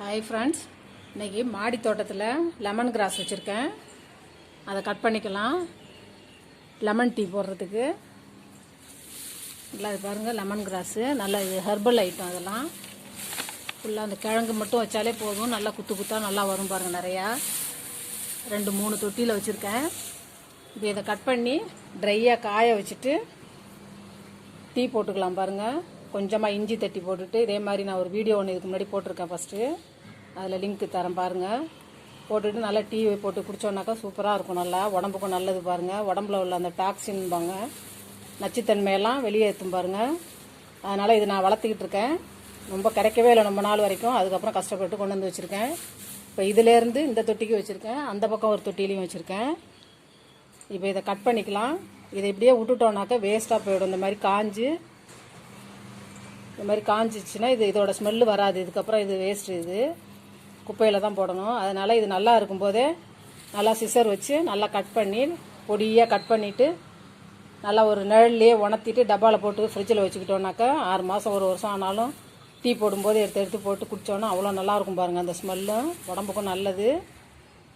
Hi friends இன்றைக்கி மாடி தோட்டத்தில் லெமன் கிராஸ் வச்சுருக்கேன். அதை கட் பண்ணிக்கலாம். லெமன் டீ போடுறதுக்கு. நல்லா பாருங்கள் லெமன் கிராஸு நல்லா இது ஹெர்பல் ஐட்டம் அதெல்லாம். ஃபுல்லாக அந்த கிழங்கு மட்டும் வச்சாலே போதும். நல்லா குத்து குத்தாக நல்லா வரும் பாருங்கள் நிறையா. ரெண்டு மூணு தொட்டியில் வச்சுருக்கேன். இப்போ இதை கட் பண்ணி ட்ரையாக காய வச்சுட்டு டீ போட்டுக்கலாம் பாருங்கள் கொஞ்சமாக இஞ்சி தட்டி போட்டுட்டு இதே மாதிரி நான் ஒரு வீடியோ ஒன்று இதுக்கு முன்னாடி போட்டிருக்கேன் ஃபஸ்ட்டு அதில் லிங்க் தரேன் பாருங்கள் போட்டுட்டு நல்லா டீ போட்டு குடித்தோன்னாக்கா சூப்பராக இருக்கும் நல்லா. உடம்புக்கும் நல்லது பாருங்கள் உடம்புல உள்ள அந்த டாக்ஸின்பாங்க நச்சுத்தன்மையெல்லாம் வெளியே ஏற்றும் பாருங்கள் அதனால் இது நான் வளர்த்துக்கிட்டு இருக்கேன். ரொம்ப கிடைக்கவே இல்லை ரொம்ப நாள் வரைக்கும். அதுக்கப்புறம் கஷ்டப்பட்டு கொண்டு வந்து வச்சுருக்கேன். இப்போ இதுலேருந்து இந்த தொட்டிக்கு வச்சுருக்கேன். அந்த பக்கம் ஒரு தொட்டிலையும் வச்சுருக்கேன். இப்போ இதை கட் பண்ணிக்கலாம். இதை இப்படியே விட்டுட்டோம்னாக்கா வேஸ்ட்டாக போயிடும். இந்த மாதிரி காஞ்சு இந்த மாதிரி காஞ்சிச்சுன்னா இது இதோட ஸ்மெல்லு வராது. இதுக்கப்புறம் இது வேஸ்ட் இது. குப்பையில் தான் போடணும். அதனால் இது நல்லா இருக்கும்போதே நல்லா சிசர் வச்சு நல்லா கட் பண்ணி பொடியாக கட் பண்ணிவிட்டு நல்லா ஒரு நிழல்லையே உணர்த்திட்டு டப்பாவில் போட்டு ஃப்ரிட்ஜில் வச்சுக்கிட்டோம்னாக்கா ஆறு மாதம் ஒரு வருஷம் ஆனாலும் டீ போடும்போது எடுத்து எடுத்து போட்டு குடித்தோன்னா அவ்வளோ நல்லா இருக்கும் பாருங்கள் அந்த ஸ்மெல்லும் உடம்புக்கும் நல்லது.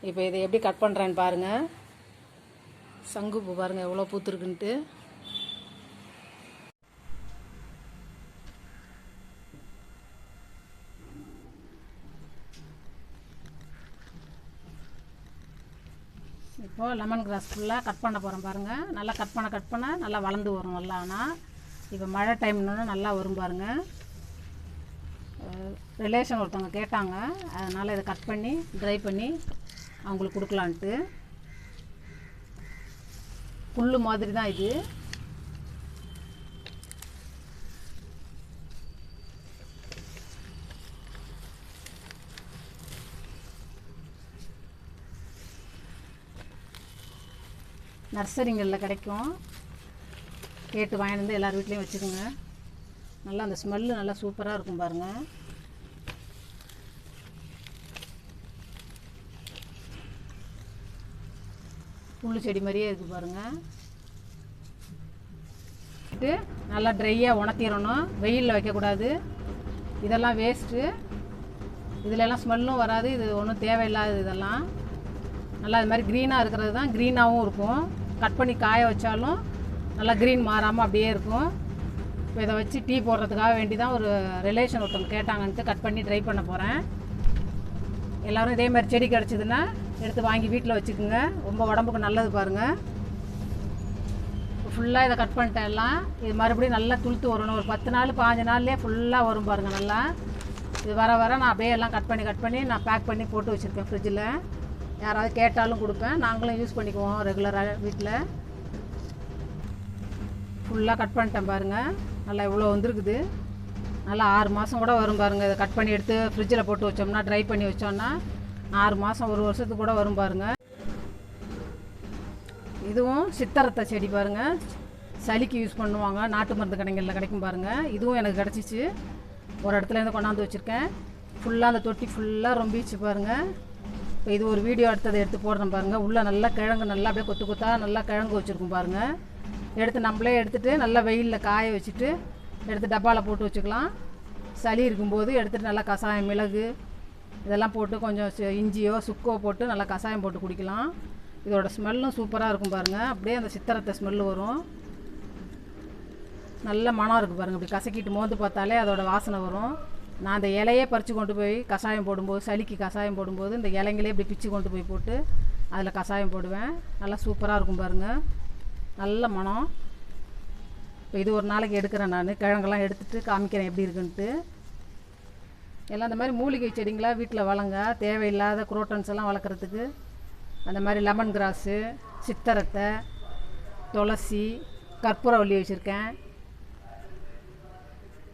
இப்போ இதை எப்படி கட் பண்ணுறேன்னு பாருங்கள் சங்குப்பூ பாருங்கள் எவ்வளோ பூத்துருக்குன்ட்டு. இப்போது லெமன் கிராஸ் ஃபுல்லாக கட் பண்ண போகிறோம் பாருங்கள் நல்லா கட் பண்ண கட் பண்ண நல்லா வளர்ந்து வரும் நல்லா. ஆனால் இப்போ மழை டைம்னு நல்லா வரும் பாருங்கள் ரிலேஷன் ஒருத்தவங்க கேட்டாங்க. அதனால் இதை கட் பண்ணி ட்ரை பண்ணி அவங்களுக்கு கொடுக்கலான்ட்டு. புல்லு மாதிரி தான் இது. நர்சரிங்களில் கிடைக்கும். கேட்டு வாங்கிட்டு வந்து எல்லார் வீட்லேயும் வச்சுக்கோங்க. நல்லா அந்த ஸ்மெல்லு நல்லா சூப்பராக இருக்கும் பாருங்கள் புல் செடி மாதிரியே இருக்குது பாருங்கள் இது நல்லா ட்ரையாக உணர்த்திடணும். வெயிலில் வைக்கக்கூடாது. இதெல்லாம் வேஸ்ட்டு இதிலெல்லாம் ஸ்மெல்லும் வராது. இது ஒன்றும் தேவையில்லாதது இதெல்லாம். நல்லா இது மாதிரி க்ரீனாக இருக்கிறது தான் க்ரீனாகவும் இருக்கும். கட் பண்ணி காய வச்சாலும் நல்லா க்ரீன் மாறாமல் அப்படியே இருக்கும். இப்போ இதை வச்சு டீ போடுறதுக்காக வேண்டி தான் ஒரு ரிலேஷன் ஒருத்தவங்க கேட்டாங்கன்ட்டு கட் பண்ணி ட்ரை பண்ண போகிறேன் எல்லோரும் இதே மாதிரி செடி கிடச்சிதுன்னா எடுத்து வாங்கி வீட்டில் வச்சுக்கோங்க. ரொம்ப உடம்புக்கு நல்லது பாருங்கள் ஃபுல்லாக இதை கட் பண்ணிட்டேன் எல்லாம். இது மறுபடியும் நல்லா துளுத்து வரணும். ஒரு பத்து நாள் பாஞ்சு நாள்லேயே ஃபுல்லாக வரும் பாருங்கள் நல்லா. இது வர வர நான் அப்படியே எல்லாம் கட் பண்ணி கட் பண்ணி நான் பேக் பண்ணி போட்டு வச்சுருக்கேன் ஃப்ரிட்ஜில் யாராவது கேட்டாலும் கொடுப்பேன். நாங்களும் யூஸ் பண்ணிக்குவோம் ரெகுலராக வீட்டில் ஃபுல்லாக கட் பண்ணிட்டேன் பாருங்கள் நல்லா இவ்வளோ வந்திருக்குது. நல்லா ஆறு மாதம் கூட வரும் பாருங்கள் இதை கட் பண்ணி எடுத்து ஃப்ரிட்ஜில் போட்டு வச்சோம்னா ட்ரை பண்ணி வச்சோம்னா ஆறு மாதம் ஒரு வருஷத்துக்கு கூட வரும் பாருங்கள் இதுவும் சித்தரத்தை செடி பாருங்கள் சளிக்கு யூஸ் பண்ணுவாங்க. நாட்டு மருந்து கடைகளில் கிடைக்கும் பாருங்கள் இதுவும் எனக்கு கிடச்சிச்சு. ஒரு இடத்துல இருந்து கொண்டாந்து வச்சுருக்கேன். ஃபுல்லாக அந்த தொட்டி ஃபுல்லாக ரொம்பிச்சு பாருங்கள் இப்போ இது ஒரு வீடியோ எடுத்ததை எடுத்து போடுறோம் பாருங்கள் உள்ளே நல்லா கிழங்கு நல்லா அப்படியே கொத்து கொத்தா நல்லா கிழங்கு வச்சுருக்கும் பாருங்கள் எடுத்து நம்மளே எடுத்துகிட்டு நல்லா வெயிலில் காய வச்சுட்டு எடுத்து டப்பாவில் போட்டு வச்சுக்கலாம். சளி இருக்கும்போது எடுத்துகிட்டு நல்லா கஷாயம் மிளகு இதெல்லாம் போட்டு கொஞ்சம் இஞ்சியோ சுக்கோ போட்டு நல்லா கஷாயம் போட்டு குடிக்கலாம். இதோட ஸ்மெல்லும் சூப்பராக இருக்கும் பாருங்கள் அப்படியே அந்த சித்திரத்தை ஸ்மெல்லு வரும். நல்ல மனம் இருக்குது பாருங்கள் இப்படி கசக்கிட்டு மோந்து பார்த்தாலே அதோடய வாசனை வரும். நான் அந்த இலையே பறித்து கொண்டு போய் கஷாயம் போடும்போது சளிக்கு கஷாயம் போடும்போது இந்த இலைங்களே இப்படி பிச்சு கொண்டு போய் போட்டு அதில் கஷாயம் போடுவேன். நல்லா சூப்பராக இருக்கும் பாருங்கள் நல்ல மனம் இப்போ இது ஒரு நாளைக்கு எடுக்கிறேன் நான். கிழங்கெல்லாம் எடுத்துட்டு காமிக்கிறேன் எப்படி இருக்குன்ட்டு. எல்லாம் அந்த மாதிரி மூலிகை செடிங்களா வீட்டில் வளங்க. தேவையில்லாத குரோட்டன்ஸ் எல்லாம் வளர்க்குறதுக்கு அந்த மாதிரி லெமன் கிராஸு சித்தரத்தை துளசி கற்பூரவல்லி வச்சுருக்கேன்.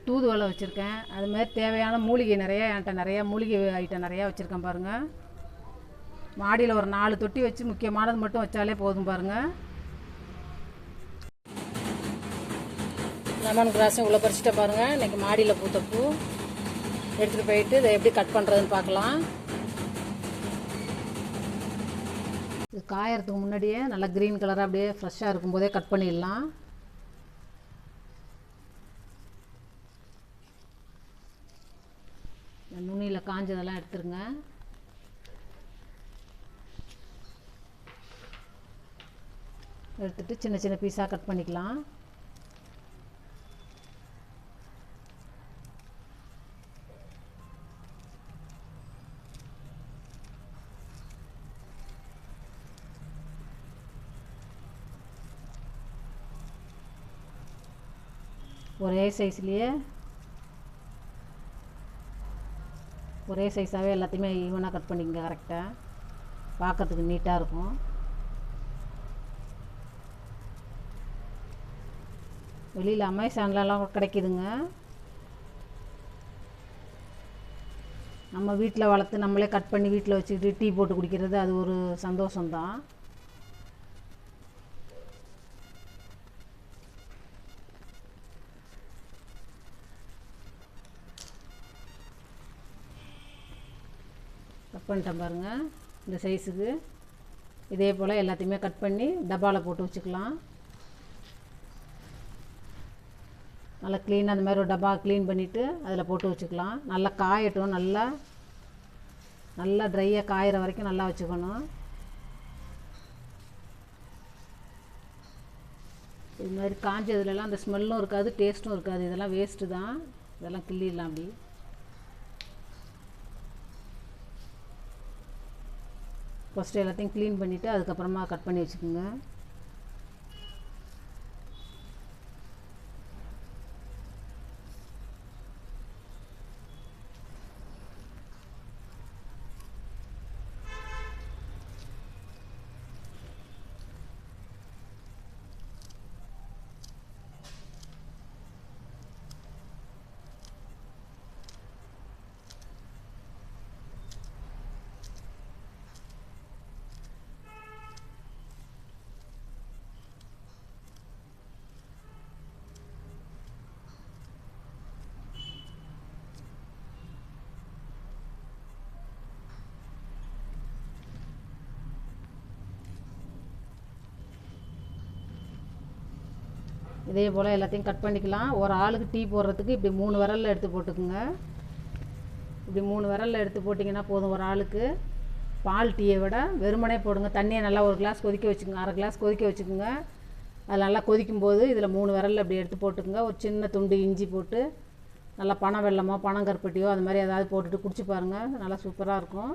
தூதுவளை வச்சுருக்கேன். அது மாதிரி தேவையான மூலிகை நிறையா என்கிட்ட நிறையா மூலிகை ஐட்டம் நிறையா வச்சுருக்கேன் பாருங்கள் மாடியில் ஒரு நாலு தொட்டி வச்சு முக்கியமானது மட்டும் வச்சாலே போதும் பாருங்கள் லெமன் கிராஸும் இவ்வளோ பறிச்சுட்டேன் பாருங்கள் இன்றைக்கி மாடியில் பூத்த பூ. எடுத்துகிட்டு போயிட்டு இதை எப்படி கட் பண்ணுறதுன்னு பார்க்கலாம். இது காயறதுக்கு முன்னாடியே நல்லா க்ரீன் கலராக அப்படியே ஃப்ரெஷ்ஷாக இருக்கும்போதே கட் பண்ணிடலாம். இந்த நுனியில் காஞ்சதெல்லாம் எடுத்துருங்க. எடுத்துட்டு சின்ன சின்ன பீஸாக கட் பண்ணிக்கலாம். ஒரே சைஸ்லேயே ஒரே சைஸாகவே எல்லாத்தையுமே ஈவனாக கட் பண்ணிக்கங்க கரெக்டாக பார்க்கறதுக்கு நீட்டாக இருக்கும். வெளியில் அமேசான்லலாம் கிடைக்கிதுங்க. நம்ம வீட்டில் வளர்த்து நம்மளே கட் பண்ணி வீட்டில் வச்சுக்கிட்டு டீ போட்டு குடிக்கிறது அது ஒரு சந்தோஷம்தான். கட் பண்ணிட்டேன் பாருங்கள் இந்த சைஸுக்கு இதே போல் எல்லாத்தையுமே கட் பண்ணி டப்பாவில் போட்டு வச்சுக்கலாம். நல்லா க்ளீன் அந்த மாதிரி ஒரு டப்பா க்ளீன் பண்ணிவிட்டு அதில் போட்டு வச்சுக்கலாம். நல்லா காயட்டும் நல்லா நல்லா ட்ரையாக காயிற வரைக்கும் நல்லா வச்சுக்கணும். இது மாதிரி காஞ்சதுலலாம் அந்த ஸ்மெல்லும் இருக்காது டேஸ்ட்டும் இருக்காது. இதெல்லாம் வேஸ்ட்டு தான். இதெல்லாம் கிள்ளிடலாம் அப்படி ஃபஸ்ட்டு எல்லாத்தையும் க்ளீன் பண்ணிவிட்டு அதுக்கப்புறமா கட் பண்ணி வச்சுக்கோங்க. இதே போல் எல்லாத்தையும் கட் பண்ணிக்கலாம். ஒரு ஆளுக்கு டீ போடுறதுக்கு இப்படி மூணு விரலில் எடுத்து போட்டுக்குங்க. இப்படி மூணு விரலில் எடுத்து போட்டிங்கன்னா போதும் ஒரு ஆளுக்கு. பால் டீயை விட வெறுமனே போடுங்க. தண்ணியை நல்லா ஒரு கிளாஸ் கொதிக்க வச்சுக்கோங்க. அரை கிளாஸ் கொதிக்க வச்சுக்கோங்க. அது நல்லா கொதிக்கும் போது இதில் மூணு விரலில் அப்படி எடுத்து போட்டுக்குங்க. ஒரு சின்ன துண்டு இஞ்சி போட்டு நல்லா பனை வெல்லமோ பனங்கருப்பட்டியோ அது மாதிரி ஏதாவது போட்டுட்டு குடிச்சு பாருங்கள் நல்லா சூப்பராக இருக்கும்.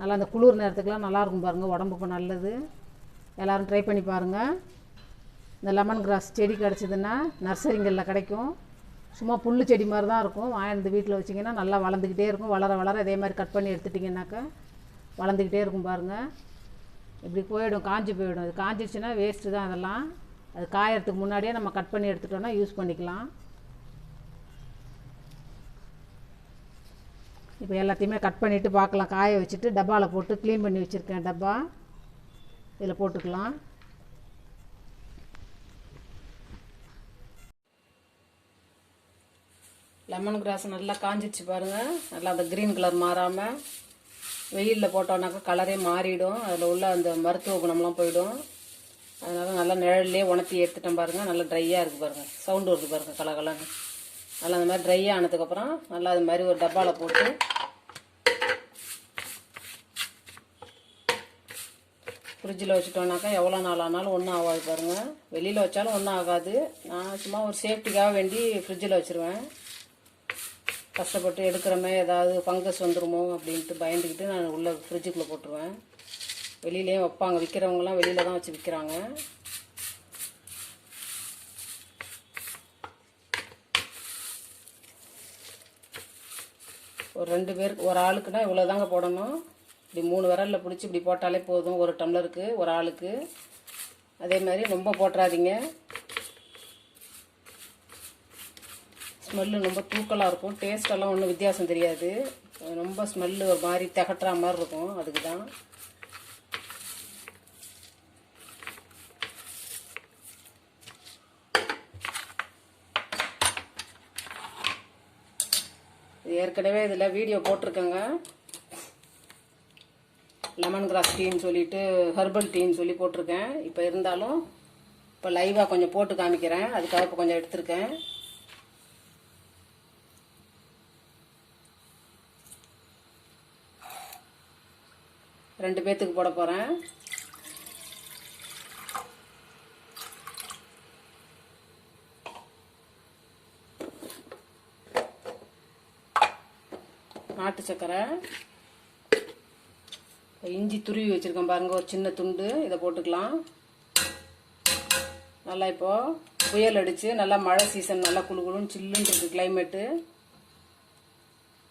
நல்லா அந்த குளிர் நேரத்துக்குலாம் நல்லாயிருக்கும் பாருங்கள் உடம்புக்கு நல்லது. எல்லோரும் ட்ரை பண்ணி பாருங்கள் இந்த லெமன் கிராஸ் செடி கிடச்சிதுன்னா நர்சரிங்களில் கிடைக்கும். சும்மா புல் செடி மாதிரி தான் இருக்கும். வாங்கிட்டு வீட்டில் வச்சிங்கன்னா நல்லா வளர்ந்துக்கிட்டே இருக்கும். வளர வளர இதே மாதிரி கட் பண்ணி எடுத்துட்டிங்கனாக்கா வளர்ந்துக்கிட்டே இருக்கும் பாருங்கள் இப்படி போயிடும் காஞ்சி போயிடும். அது காஞ்சிடுச்சுன்னா வேஸ்ட்டு தான் அதெல்லாம். அது காயறதுக்கு முன்னாடியே நம்ம கட் பண்ணி எடுத்துட்டோன்னா யூஸ் பண்ணிக்கலாம். இப்போ எல்லாத்தையுமே கட் பண்ணிவிட்டு பார்க்கலாம். காய வச்சுட்டு டப்பாவில் போட்டு க்ளீன் பண்ணி வச்சுருக்கேன் டப்பா. இதில் போட்டுக்கலாம். லெமன் கிராஸ் நல்லா காஞ்சிச்சு பாருங்கள் நல்லா அந்த க்ரீன் கலர் மாறாமல் வெயிலில் போட்டோன்னாக்கா கலரே மாறிடும். அதில் உள்ள அந்த மருத்துவ குணம்லாம் போயிடும். அதனால் நல்லா நிழல்லே உணர்த்தி எடுத்துட்டேன் பாருங்கள் நல்லா ட்ரையாக இருக்குது பாருங்கள் சவுண்டு வருது பாருங்கள் கலகலன்னு. நல்லா அந்த மாதிரி ட்ரை ஆனதுக்கப்புறம் நல்லா அது மாதிரி ஒரு டப்பாவில் போட்டு ஃப்ரிட்ஜில் வச்சுட்டோம்னாக்கா எவ்வளோ நாள் ஆனாலும் ஒன்றும் ஆகாது பாருங்கள் வெளியில் வச்சாலும் ஒன்றும் ஆகாது. நான் சும்மா ஒரு சேஃப்டிக்காக வேண்டி ஃப்ரிட்ஜில் வச்சுருவேன். கஷ்டப்பட்டு எடுக்கிறோமே ஏதாவது ஃபங்கஸ் வந்துருமோ அப்படின்ட்டு பயந்துக்கிட்டு நான் உள்ளே ஃப்ரிட்ஜுக்குள்ளே போட்டுருவேன். வெளியிலேயும் வைப்பாங்க. விற்கிறவங்களாம் வெளியில் தான் வச்சு விற்கிறாங்க ஒரு ரெண்டு பேருக்கு ஒரு ஆளுக்குன்னா இவ்வளோ தாங்க போடணும். இப்படி மூணு விரலில் பிடிச்சி இப்படி போட்டாலே போதும். ஒரு டம்ளருக்கு ஒரு ஆளுக்கு. அதே மாதிரி ரொம்ப போட்டுறாதீங்க. ஸ்மெல்லு ரொம்ப தூக்கலாக இருக்கும். டேஸ்ட்டெல்லாம் ஒன்றும் வித்தியாசம் தெரியாது. ரொம்ப ஸ்மெல்லு ஒரு மாதிரி திகட்டுற மாதிரி இருக்கும். அதுக்கு தான் ஏற்கனவே இதில் வீடியோ போட்டிருக்கேங்க. லெமன் கிராஸ் டீன்னு சொல்லிட்டு ஹெர்பல் டீன்னு சொல்லி போட்டிருக்கேன். இப்போ இருந்தாலும் இப்போ லைவாக கொஞ்சம் போட்டு காமிக்கிறேன். அதுக்காக இப்போ கொஞ்சம் எடுத்திருக்கேன். ரெண்டு பேர்த்துக்கு போட போகிறேன் நாட்டு சர்க்கரை இஞ்சி துருவி வச்சுருக்கேன் பாருங்க ஒரு சின்ன துண்டு. இதை போட்டுக்கலாம். நல்லா இப்போது புயல் அடித்து நல்லா மழை சீசன் நல்லா குழு குழுன்னு சில்லுன்னு இருக்குது கிளைமேட்டு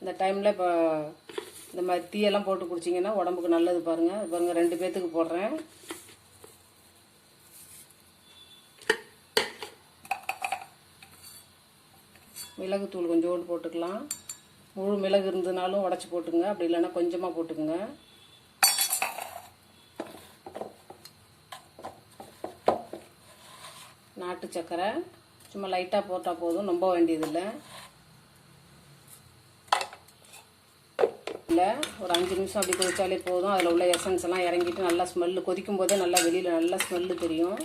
இந்த டைமில் இப்போ இந்த மாதிரி தீயெல்லாம் போட்டு குடிச்சிங்கன்னா உடம்புக்கு நல்லது பாருங்கள் பாருங்கள் ரெண்டு பேர்த்துக்கு போடுறேன். மிளகுத்தூள் கொஞ்சோண்டு போட்டுக்கலாம். முழு மிளகு இருந்ததுனாலும் உடச்சி போட்டுங்க அப்படி இல்லைன்னா கொஞ்சமாக போட்டுக்குங்க. நாட்டு சக்கரை சும்மா லைட்டாக போட்டால் போதும் ரொம்ப வேண்டியதில்லை. தண்ணியில் ஒரு அஞ்சு நிமிஷம் அப்படி கொதித்தாலே போதும். அதில் உள்ள எசன்ஸ் எல்லாம் இறங்கிட்டு நல்லா ஸ்மெல்லு கொதிக்கும் போதே நல்லா வெளியில் நல்லா ஸ்மெல்லு தெரியும்.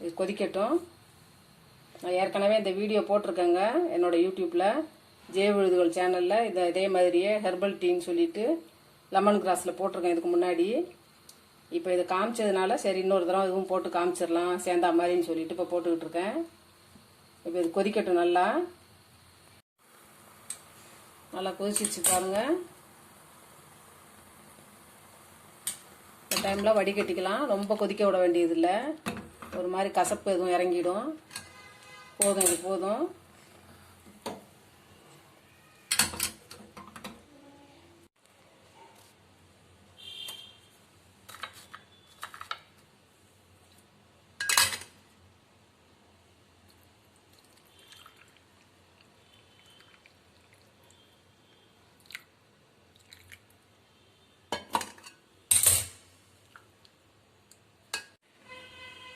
இது கொதிக்கட்டும். நான் ஏற்கனவே இந்த வீடியோ போட்டிருக்கேங்க என்னோட யூடியூப்பில் ஜெய விழுதுகள் சேனலில் இதை இதே மாதிரியே ஹெர்பல் டீன்னு சொல்லிட்டு லெமன் கிராஸில் போட்டிருக்கேன் இதுக்கு முன்னாடி. இப்போ இதை காமிச்சதுனால சரி இன்னொரு தடவை இதுவும் போட்டு காமிச்சிடலாம். சேர்ந்தா மாதிரின்னு சொல்லிட்டு இப்போ போட்டுக்கிட்டு இருக்கேன். இப்போ இது கொதிக்கட்டும் நல்லா. நல்லா கொதிச்சிச்சு பாருங்க. இந்த டைமில் வடிகட்டிக்கலாம். ரொம்ப கொதிக்க விட வேண்டியதில்லை. ஒரு மாதிரி கசப்பு எதுவும் இறங்கிடும். போதும் இது போதும்.